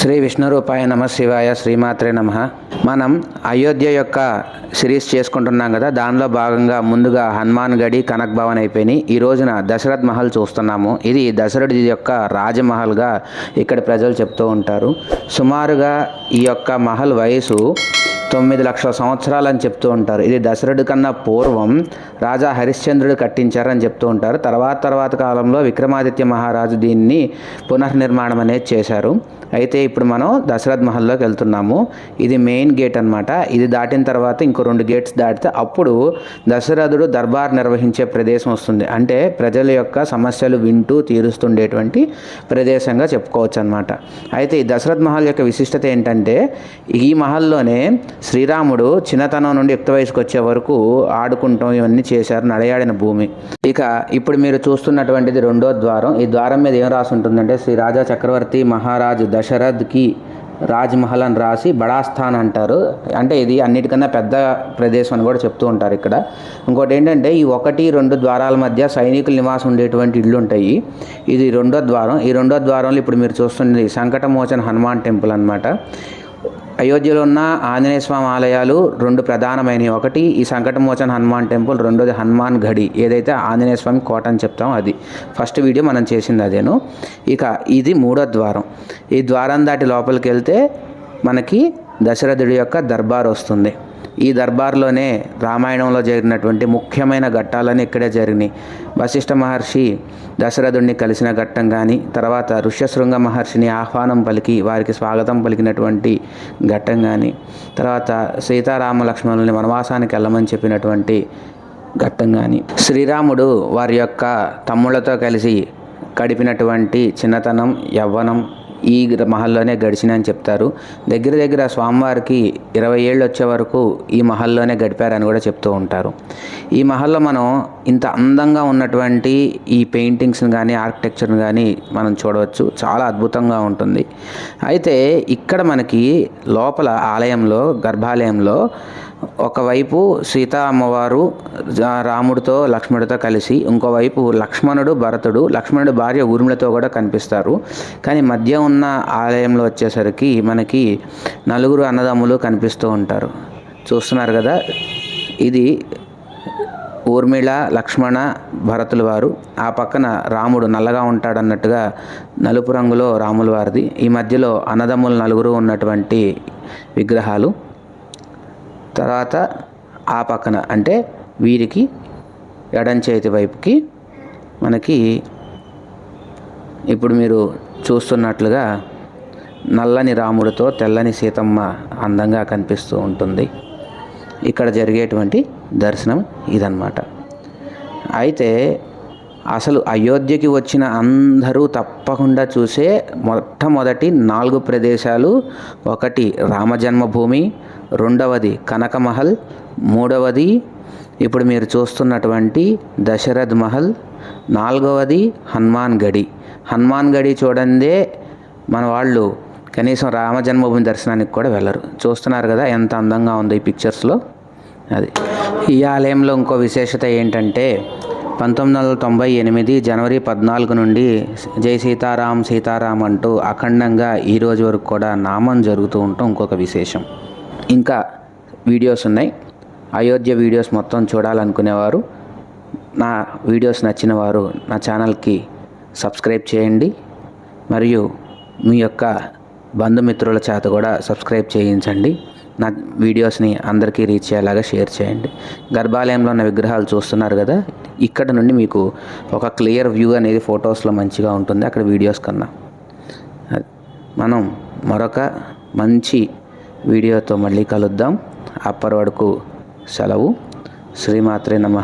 శ్రీ విష్ణురూపాయ నమ శివాయ శ్రీమాత్రే నమ. మనం అయోధ్య యొక్క సిరీస్ చేసుకుంటున్నాం కదా దానిలో భాగంగా ముందుగా హనుమాన్ గడి కనక్ భవన్ అయిపోయినాయి. ఈ రోజున దశరథ్ మహల్ చూస్తున్నాము. ఇది దశరథుడి యొక్క రాజమహల్గా ఇక్కడ ప్రజలు చెప్తూ ఉంటారు. సుమారుగా ఈ యొక్క మహల్ వయసు తొమ్మిది లక్షల సంవత్సరాలు అని చెప్తూ ఉంటారు. ఇది దశరథుడి కన్నా పూర్వం రాజా హరిశ్చంద్రుడు కట్టించారని చెప్తూ ఉంటారు. తర్వాత తర్వాత కాలంలో విక్రమాదిత్య మహారాజు దీన్ని పునర్నిర్మాణం అనేది చేశారు. అయితే ఇప్పుడు మనం దశరథ్ మహల్లోకి వెళ్తున్నాము. ఇది మెయిన్ గేట్ అన్నమాట. ఇది దాటిన తర్వాత ఇంకో రెండు గేట్స్ దాటితే అప్పుడు దశరథుడు దర్బార్ నిర్వహించే ప్రదేశం వస్తుంది. అంటే ప్రజల యొక్క సమస్యలు వింటూ తీరుస్తుండేటువంటి ప్రదేశంగా చెప్పుకోవచ్చు అనమాట అయితే ఈ దశరథ్ మహల్ యొక్క విశిష్టత ఏంటంటే ఈ మహల్లోనే శ్రీరాముడు చిన్నతనం నుండి యుక్త వయసుకు వచ్చే వరకు ఆడుకుంటాం ఇవన్నీ చేశారు నడయాడిన భూమి. ఇక ఇప్పుడు మీరు చూస్తున్నటువంటిది రెండో ద్వారం. ఈ ద్వారం మీద ఏం రాసి ఉంటుందంటే శ్రీ రాజా చక్రవర్తి మహారాజు దశరథ్కి రాజ్మహల్ అని రాసి బడాస్థాన్ అంటారు. అంటే ఇది అన్నిటికన్నా పెద్ద ప్రదేశం అని కూడా చెప్తూ ఉంటారు ఇక్కడ. ఇంకోటి ఏంటంటే ఈ ఒకటి రెండు ద్వారాల మధ్య సైనికుల నివాసం ఉండేటువంటి ఇళ్ళు ఉంటాయి. ఇది రెండో ద్వారం. ఈ రెండో ద్వారంలో ఇప్పుడు మీరు చూస్తుంది సంకటమోచన హనుమాన్ టెంపుల్ అన్నమాట. అయోధ్యలో ఉన్న ఆంజనేయ స్వామి ఆలయాలు రెండు ప్రధానమైనవి. ఒకటి ఈ సంకటమోచన హనుమాన్ టెంపుల్. రెండోది హనుమాన్ గడి. ఏదైతే ఆంజనేయ స్వామి కోట అని చెప్తాం అది. ఫస్ట్ వీడియో మనం చేసింది అదేను. ఇక ఇది మూడో ద్వారం. ఈ ద్వారం దాటి లోపలికి వెళ్తే మనకి దశరథుడి యొక్క దర్బార్ వస్తుంది. ఈ దర్బార్లోనే రామాయణంలో జరిగినటువంటి ముఖ్యమైన ఘట్టాలని ఇక్కడే జరిగినాయి. వశిష్ఠ మహర్షి దశరథుడిని కలిసిన ఘట్టం కానీ తర్వాత ఋష్యశృంగ మహర్షిని ఆహ్వానం పలికి వారికి స్వాగతం పలికినటువంటి ఘట్టం కానీ తర్వాత సీతారామ లక్ష్మణుల్ని వనవాసానికి వెళ్ళమని చెప్పినటువంటి ఘట్టం కానీ శ్రీరాముడు వారి యొక్క తమ్ముళ్ళతో కలిసి గడిపినటువంటి చిన్నతనం యవ్వనం ఈ మహల్లోనే గడిచినని చెప్తారు. దగ్గర దగ్గర స్వామివారికి ఇరవై ఏళ్ళు వచ్చే వరకు ఈ మహల్లోనే గడిపారని కూడా చెప్తూ ఉంటారు. ఈ మహల్లో మనం ఇంత అందంగా ఉన్నటువంటి ఈ పెయింటింగ్స్ని కానీ ఆర్కిటెక్చర్ని కానీ మనం చూడవచ్చు. చాలా అద్భుతంగా ఉంటుంది. అయితే ఇక్కడ మనకి లోపల ఆలయంలో గర్భాలయంలో ఒకవైపు సీతా అమ్మవారు రాముడితో లక్ష్మణుడితో కలిసి ఇంకోవైపు లక్ష్మణుడు భరతుడు లక్ష్మణుడు భార్య ఊర్మిళతో కూడా కనిపిస్తారు. కానీ మధ్య ఉన్న ఆలయంలో వచ్చేసరికి మనకి నలుగురు అన్నదమ్ములు కనిపిస్తూ ఉంటారు. చూస్తున్నారు కదా? ఇది ఊర్మిళ లక్ష్మణ భరతుల వారు. ఆ పక్కన రాముడు నల్లగా ఉంటాడన్నట్టుగా నలుపు రంగులో రాముల వారిది. ఈ మధ్యలో అన్నదమ్ములు నలుగురు ఉన్నటువంటి విగ్రహాలు. తర్వాత ఆ పక్కన అంటే వీరికి ఎడం చేతి వైపుకి మనకి ఇప్పుడు మీరు చూస్తున్నట్లుగా నల్లని రాముడితో తెల్లని సీతమ్మ అందంగా కనిపిస్తూ ఉంటుంది. ఇక్కడ జరిగేటువంటి దర్శనం ఇదన్నమాట. అయితే అసలు అయోధ్యకి వచ్చిన అందరూ తప్పకుండా చూసే మొట్టమొదటి నాలుగు ప్రదేశాలు ఒకటి రామజన్మభూమి రెండవది కనకమహల్ మూడవది ఇప్పుడు మీరు చూస్తున్నటువంటి దశరథ్ మహల్ నాలుగవది హనుమాన్ గడి. హనుమాన్ గడి చూడందే మన వాళ్ళు కనీసం రామ జన్మభూమి దర్శనానికి కూడా వెళ్ళరు. చూస్తున్నారు కదా ఎంత అందంగా ఉంది ఈ పిక్చర్స్లో అది. ఈ ఆలయంలో ఇంకో విశేషత ఏంటంటే పంతొమ్మిది వందల తొంభై ఎనిమిది జనవరి పద్నాలుగు నుండి జై సీతారాం సీతారాం అంటూ అఖండంగా ఈరోజు వరకు కూడా నామం జరుగుతూ ఉంటాం ఇంకొక విశేషం. ఇంకా వీడియోస్ ఉన్నాయి. అయోధ్య వీడియోస్ మొత్తం చూడాలనుకునేవారు. నా వీడియోస్ నచ్చిన వారు నా ఛానల్కి సబ్స్క్రైబ్ చేయండి. మరియు మీ యొక్క బంధుమిత్రుల చేత కూడా సబ్స్క్రైబ్ చేయించండి. నా వీడియోస్ని అందరికీ రీచ్ అయ్యేలాగా షేర్ చేయండి. గర్భాలయంలో ఉన్న విగ్రహాలు చూస్తున్నారు కదా ఇక్కడ నుండి మీకు ఒక క్లియర్ వ్యూ అనేది ఫొటోస్లో మంచిగా ఉంటుంది. అక్కడ వీడియోస్ కన్నా. మనం మరొక మంచి వీడియోతో మళ్ళీ కలుద్దాం. అప్పటి వరకు సెలవు. శ్రీమాత్రే నమ.